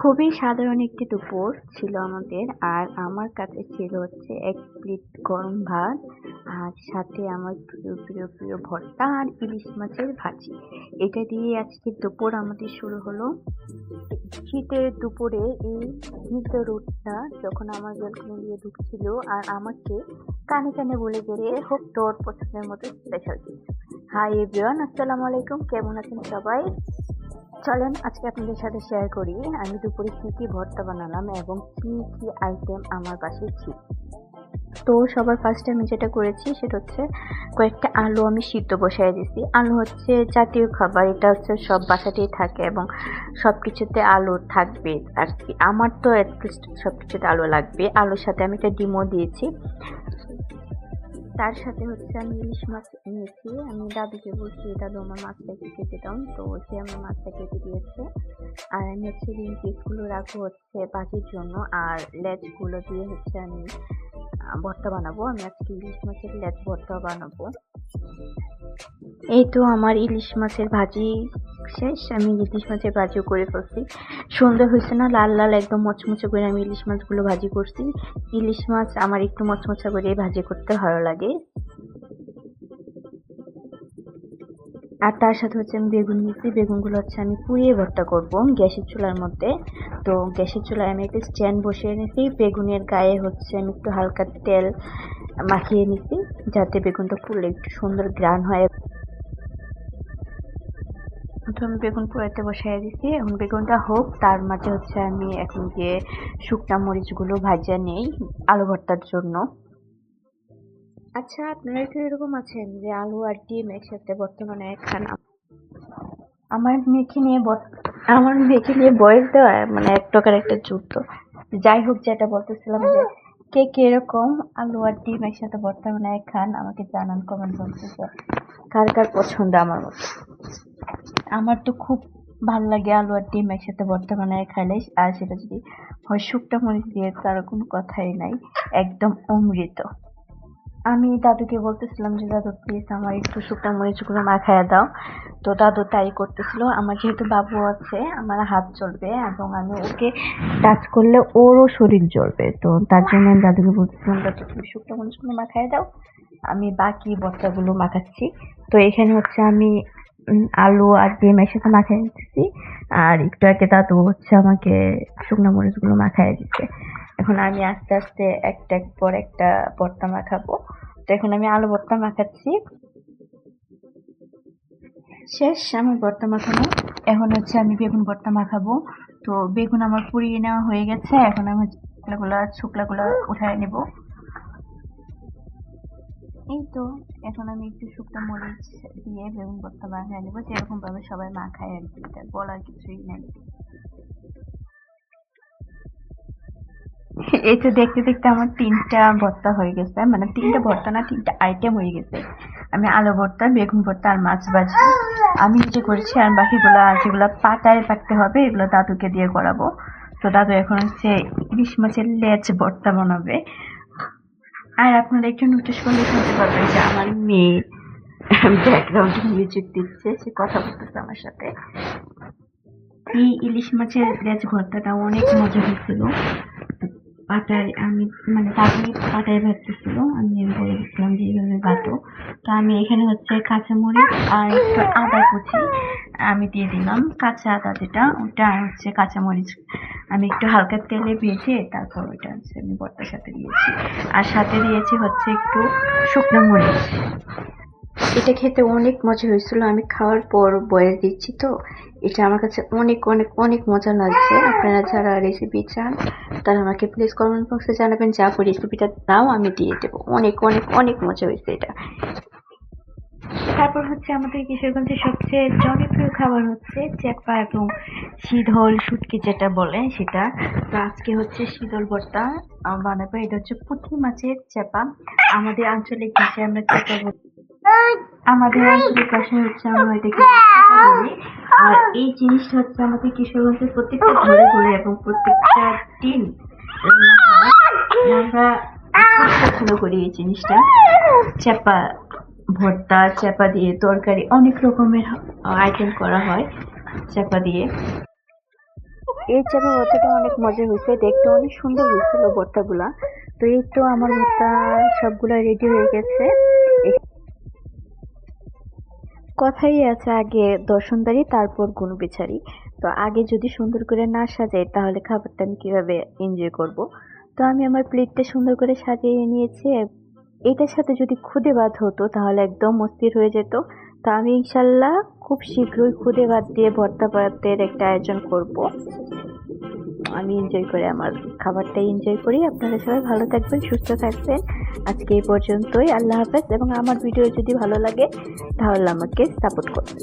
খুবই সাধারণ একটি দুপুর ছিল আমাদের, আর আমার কাছে ছিল হচ্ছে এক প্লেট গরম ভাত, আর সাথে আমার প্রিয় প্রিয় প্রিয় ভর্তা আর ইলিশ মাছের ভাজি। এটা দিয়ে আজকে দুপুর আমাদের শুরু হলো। শীতের দুপুরে এই স্নিগ্ধ রোদটা যখন আমার ব্যালকনি দিয়ে ঢুকছিল, আর আমাকে কানে কানে বলে গেলে হোক, তোর পছন্দের মতো স্পেশাল হাই এভরিওয়ান আসসালামু আলাইকুম, কেমন আছেন সবাই? চলেন, আজকে আপনাদের সাথে শেয়ার করি। আমি দুপুরে কি কি ভর্তা বানালাম এবং কি কি আইটেম আমার পাশে ছিল। তো সবার ফার্স্টে আমি যেটা করেছি, সেটা হচ্ছে কয়েকটা আলু আমি সিদ্ধ বসাই দিয়েছি আলু হচ্ছে জাতীয় খাবার, এটা হচ্ছে সব বাসাতেই থাকে এবং সব কিছুতে আলু থাকবে আর কি। আমার তো অ্যাটলিস্ট সব কিছুতে আলু লাগবে। আলুর সাথে আমি একটা ডিমও দিয়েছি। তার সাথে হচ্ছে আমি ইলিশ মাছ নিয়েছি আমি দাদুকে বলছি, দাদু, আমার মাছটা একটু কেটে দাও। তো সে আমার মাছটা কেটে দিয়েছে। আর আমি হচ্ছে রিং পিসগুলো রাখব হচ্ছে পাখির জন্য। আর লেজগুলো দিয়ে হচ্ছে আমি ভর্তা বানাবো। আমি আজকে ইলিশ মাছের লেজ ভর্তা বানাবো। এই তো আমার ইলিশ মাছের ভাজি শেষ, আমি ইলিশ মাছের ভাজিও করে ফেলছি। সুন্দর হয়েছে না, লাল লাল একদম মচমচে করে আমি ইলিশ মাছগুলো ভাজি করছি। ইলিশ মাছ আমার একটু মচমচা করে ভাজি করতে ভালো লাগে। আর তার সাথে হচ্ছে আমি বেগুন নিয়েছি, বেগুনগুলো হচ্ছে আমি পুড়িয়ে ভর্তা করব গ্যাসের চুলার মধ্যে। তো গ্যাসের চুলায় আমি একটা স্ট্যান্ড বসিয়ে নিয়েছি বেগুনের গায়ে হচ্ছে আমি একটু হালকা তেল মাখিয়ে নিছি, যাতে বেগুনটা পুড়লে একটু সুন্দর গ্রান হয়। আমি বেগুন পোড়াতে বসাই দিছি এখন বেগুনটা হোক তার মাঝে হচ্ছে আমি এখন যে শুকনা মরিচগুলো ভাজা নেই আলু ভর্তার জন্য। আচ্ছা আপনারা কি এরকম আছেন যে আলু আর ডিম একসাথে বর্তমানে খান? আমার মেয়েকে নিয়ে আমার মেয়েকে নিয়ে বয়স দেওয়া মানে এক প্রকার একটা যুদ্ধ। যাই হোক যেটা বলতেছিলাম যে কে কে এরকম আলু আর ডিম একসাথে বর্তমানে খান আমাকে জানান কমেন্ট বক্সে কার কার পছন্দ আমার মতো। আমার তো খুব ভালো লাগে আলু আর ডিম একসাথে ভর্তা বানায় খাইলে। আর সেটা যদি হয় শুকটা মরিচ দিয়ে তার কোনো কথাই নাই, একদম অমৃত। আমি দাদুকে বলতেছিলাম যে, দাদু প্লিজ আমার একটু শুকনা মরিচগুলো মাখায় দাও। তো দাদু তাই করতেছিল। আমার যেহেতু বাবু আছে, আমার হাত চলবে এবং আমি ওকে টাচ করলে ওরও শরীর জ্বলবে। তো তার জন্য আমি দাদুকে বলতেছিলাম, দাদু, তুমি শুকনো মরিচগুলো মাখায় দাও। আমি বাকি বস্তাগুলো মাখাচ্ছি। তো এখানে হচ্ছে আমি আলু আর ডিম একসাথে মাখাই দিচ্ছি আর একটু আগে দাদু হচ্ছে আমাকে শুকনো মরিচগুলো মাখাই দিচ্ছে। এখন আমি আস্তে আস্তে একটা এক পর একটা ভর্তা মাখাবো। তো এখন আমি আলু ভর্তা মাখাচ্ছি। শেষ, আমার ভর্তা মাখানো। এখন হচ্ছে আমি বেগুন ভর্তা মাখাবো। তো বেগুন আমার পুড়িয়ে নেওয়া হয়ে গেছে। এখন আমি শুকলাগুলো শুকলাগুলো উঠায় নেব। এই তো এখন আমি একটু শুকনো মরিচ দিয়ে বেগুন ভর্তা মাখায় নেব যেরকম ভাবে সবাই মাখায় আর কি, এটা বলার কিছুই নাই। এই তো দেখতে দেখতে আমার তিনটা ভর্তা হয়ে গেছে মানে তিনটা ভর্তা না, তিনটা আইটেম হয়ে গেছে। আমি আলু ভর্তা, বেগুন ভর্তা আর মাছ ভাজি। আমি নিজে করেছি আর বাকিগুলো, যেগুলো পাটায় পাকতে হবে, এগুলো দাদুকে দিয়ে করাবো। তো দাদু এখন হচ্ছে ইলিশ মাছের লেজ ভর্তা বানাবে। আর আপনারা একটু নোটিশ করলে শুনতে পারবেন যে আমার মেয়ে ব্যাকগ্রাউন্ডে মিউজিক দিচ্ছে, সে কথা বলতেছে আমার সাথে। এই ইলিশ মাছের লেজ ভর্তাটা অনেক মজা হয়েছিল। পাটায় আমি মানে দাদি পাটায় ভাজতেছিল, আমি বলে দিচ্ছিলাম যে এইভাবে বাটো তো আমি এখানে হচ্ছে কাঁচামরিচ আর একটু আদা কুচি আমি দিয়ে দিলাম। কাঁচা আদা যেটা, ওটা হচ্ছে কাঁচামরিচ আমি একটু হালকা তেলে ভেজে তারপর ওইটা হচ্ছে আমি ভর্তার সাথে দিয়েছি। আর সাথে দিয়েছি হচ্ছে একটু শুকনো মরিচ। এটা খেতে অনেক মজা হয়েছিল। আমি খাওয়ার পর বয়েস দিচ্ছি তো। এটা আমার কাছে অনেক অনেক অনেক মজা লাগছে। আপনারা যারা রেসিপি চান, তারা আমাকে প্লিজ কমেন্ট বক্সে জানাবেন যা রেসিপিটা দাও, আমি দিয়ে দেবো। অনেক অনেক অনেক মজা হয়েছে এটা। তারপর হচ্ছে আমাদের কিশোরগঞ্জের সবচেয়ে জনপ্রিয় খাবার হচ্ছে চ্যাপা এবং শীতল শুটকি যেটা বলে সেটা। তো আজকে হচ্ছে শীতল ভর্তা বানাবো। এটা হচ্ছে পুঁটি মাছের চ্যাপা আমাদের আঞ্চলিক ভাষায় আমরা বলি। আমাদের ভাষায় হচ্ছে আমরা এটাকে আর এই জিনিসটা হচ্ছে আমাদের কিশোরগঞ্জের প্রত্যেকটা ঘরে ঘরে এবং প্রত্যেকটা হয় আমরা পছন্দ করি এই জিনিসটা চেপা ভর্তা চেপা দিয়ে তরকারি অনেক রকমের আইটেম করা হয় চেপা দিয়ে। এই চাপা ভর্তাটা অনেক মজা হয়েছে দেখতে অনেক সুন্দর হয়েছিল ভর্তাগুলা। তো এই তো আমার ভর্তা সবগুলা রেডি হয়ে গেছে। কথাই আছে, আগে দর্শনদারি, তারপর গুণ বিচারি তো আগে যদি সুন্দর করে না সাজাই, তাহলে খাবারটা আমি কীভাবে এনজয় করব? তো আমি আমার প্লেটটা সুন্দর করে সাজিয়ে নিয়েছি। এটার সাথে যদি খুদে বাদ হতো, তাহলে একদম অস্থির হয়ে যেত। তো আমি ইনশাল্লাহ খুব শীঘ্রই খুদে বাদ দিয়ে ভর্তা ভাতের একটা আয়োজন করব। আমি এনজয় করে আমার খাবারটাই এনজয় করি। আপনারা সবাই ভালো থাকবেন, সুস্থ থাকবেন। আজকে এই পর্যন্তই। আল্লাহ হাফেজ। এবং আমার ভিডিও যদি ভালো লাগে, তাহলে আমাকে সাপোর্ট করবেন।